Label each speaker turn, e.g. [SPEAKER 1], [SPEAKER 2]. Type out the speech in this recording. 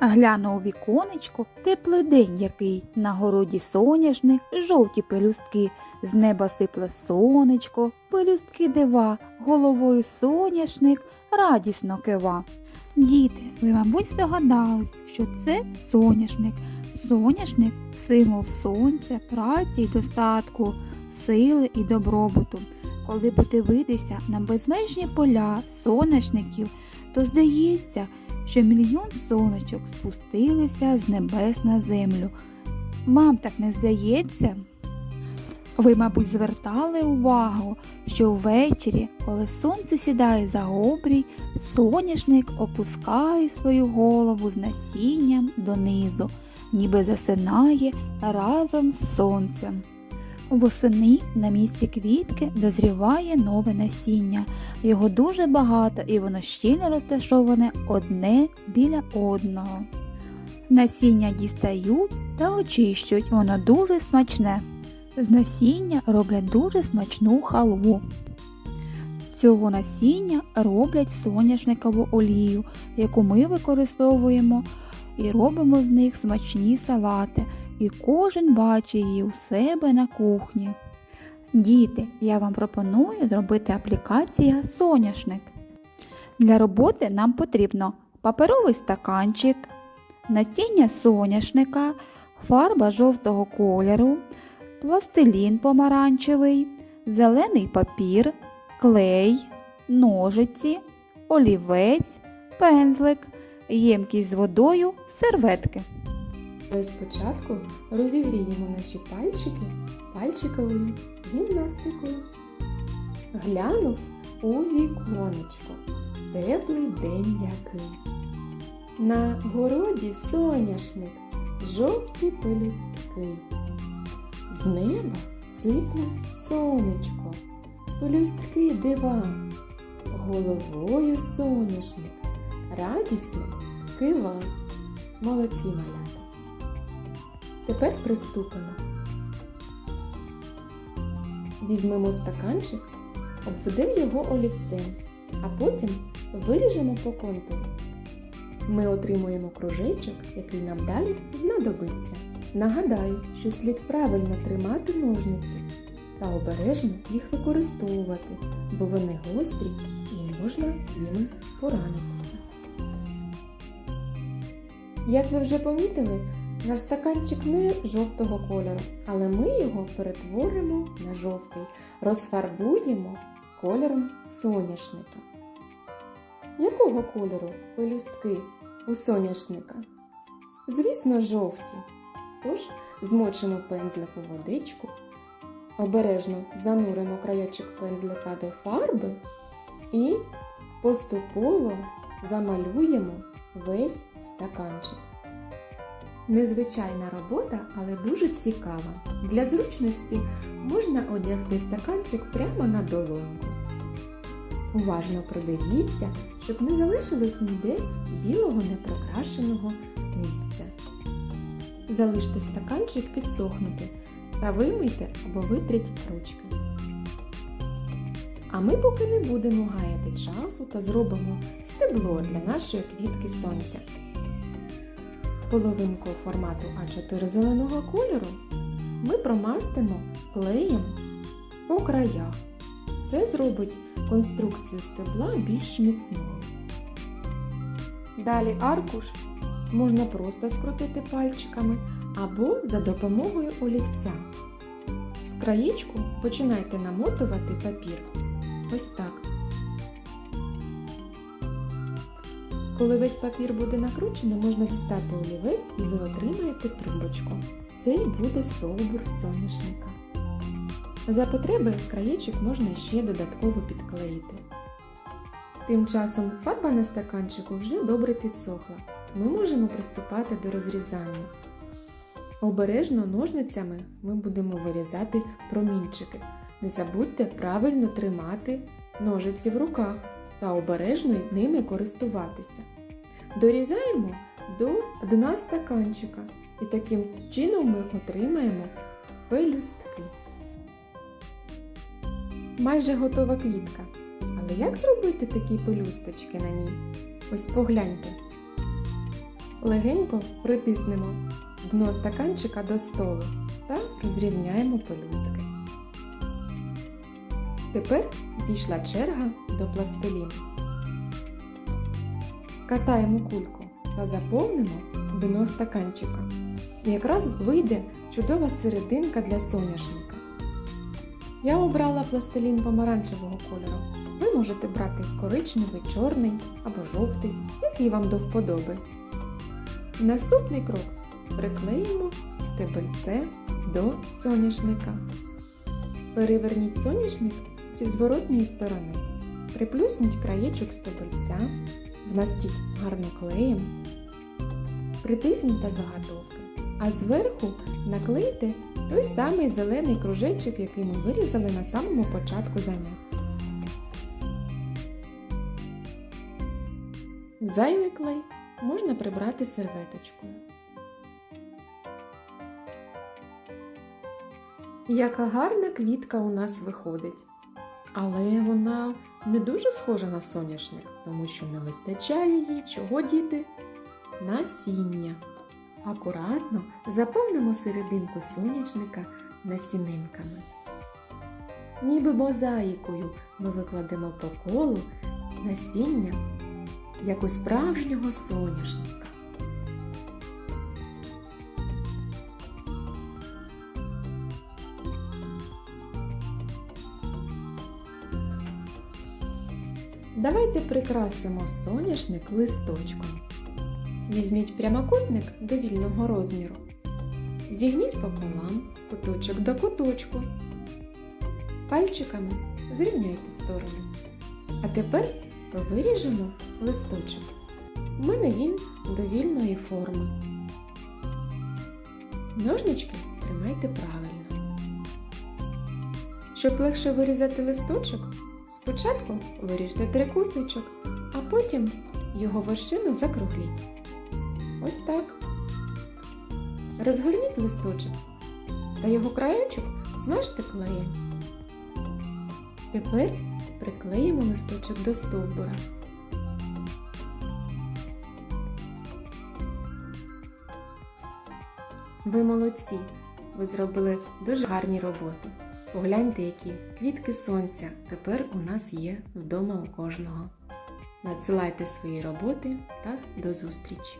[SPEAKER 1] Гляну у віконечко, теплий день який, на городі соняшник, жовті пелюстки, з неба сипле сонечко, пелюстки дива, головою соняшник радісно кива. Діти, ви, мабуть, здогадались, що це соняшник. Соняшник символ сонця, праці й достатку, сили і добробуту. Коли подивитися на безмежні поля соняшників, то здається, що мільйон сонечок спустилися з небес на землю. Вам так не здається? Ви, мабуть, звертали увагу, що ввечері, коли сонце сідає за обрій, соняшник опускає свою голову з насінням донизу, ніби засинає разом з сонцем. Восени на місці квітки дозріває нове насіння. Його дуже багато і воно щільно розташоване одне біля одного. Насіння дістають та очищують, воно дуже смачне. З насіння роблять дуже смачну халву. З цього насіння роблять соняшникову олію, яку ми використовуємо і робимо з них смачні салати, і кожен бачить її у себе на кухні. Діти, я вам пропоную зробити аплікація соняшник. Для роботи нам потрібно паперовий стаканчик, насіння соняшника, фарба жовтого кольору, пластилін помаранчевий, зелений папір, клей, ножиці, олівець, пензлик, ємкість з водою, серветки.
[SPEAKER 2] Але спочатку розігріємо наші пальчики пальчиковою гімнастикою. Глянув у віконечко. Теплий день який. На городі соняшник, жовті пелюстки. З неба сипле сонечко, пелюстки дива, головою соняшник, радісно кива. Молодці малята. Тепер приступимо. Візьмемо стаканчик, обведемо його олівцем, а потім виріжемо по контуру. Ми отримуємо кружечок, який нам далі знадобиться. Нагадаю, що слід правильно тримати ножниці та обережно їх використовувати, бо вони гострі і можна їми поранитися. Як ви вже помітили, наш стаканчик не жовтого кольору, але ми його перетворимо на жовтий, розфарбуємо кольором соняшника. Якого кольору пелюстки у соняшника? Звісно, жовті. Тож змочимо пензлик у водичку, обережно зануримо краєчок пензлика до фарби і поступово замалюємо весь стаканчик. Незвичайна робота, але дуже цікава. Для зручності можна одягти стаканчик прямо на долоньку. Уважно придивіться, щоб не залишилось ніде білого непрокрашеного місця. Залиште стаканчик підсохнути та вимийте або витріть ручки. А ми поки не будемо гаяти часу та зробимо стебло для нашої квітки сонця. Половинку формату А4 зеленого кольору ми промастимо клеєм по краях. Це зробить конструкцію стебла більш міцною. Далі аркуш можна просто скрутити пальчиками або за допомогою олівця. З краєчку починайте намотувати папір. Ось так. Коли весь папір буде накручено, можна дістати олівець і ви отримаєте трубочку. Це і буде стовбур соняшника. За потреби краєчок можна ще додатково підклеїти. Тим часом фарба на стаканчику вже добре підсохла. Ми можемо приступати до розрізання. Обережно ножницями ми будемо вирізати промінчики. Не забудьте правильно тримати ножиці в руках та обережно ними користуватися. Дорізаємо до дна стаканчика і таким чином ми отримаємо пелюстки. Майже готова квітка. Але як зробити такі пелюсточки на ній? Ось погляньте. Легенько притиснемо дно стаканчика до столу та розрівняємо пелюстки. Тепер дійшла черга до пластиліну. Скатаємо кульку та заповнимо дно стаканчика. І якраз вийде чудова серединка для соняшника. Я обрала пластилін помаранчевого кольору. Ви можете брати коричневий, чорний або жовтий, який вам до вподоби. Наступний крок приклеїмо стебельце до соняшника. Переверніть соняшник зі зворотньої сторони. Приплюсніть краєчок стебельця, змастіть гарно клеєм, притисніть до заготовки, а зверху наклейте той самий зелений кружечок, який ми вирізали на самому початку заняття. Зайвий клей можна прибрати серветочкою. Яка гарна квітка у нас виходить. Але вона не дуже схожа на соняшник, тому що не вистачає їй чого діти? Насіння. Акуратно заповнимо серединку соняшника насінинками. Ніби мозаїкою ми викладемо по колу насіння, як у справжнього соняшника. Давайте прикрасимо соняшник листочком. Візьміть прямокутник довільного розміру. Зігніть пополам куточок до куточку. Пальчиками зрівняйте сторони. А тепер виріжемо листочок. У мене він довільної форми. Ножнички тримайте правильно. Щоб легше вирізати листочок, спочатку виріжте трикутничок, а потім його вершину закругліть. Ось так. Розгорніть листочок та його краєчок змажте клеєм. Тепер приклеїмо листочок до стовбура. Ви молодці! Ви зробили дуже гарні роботи. Погляньте, які квітки сонця тепер у нас є вдома у кожного. Надсилайте свої роботи та до зустрічі!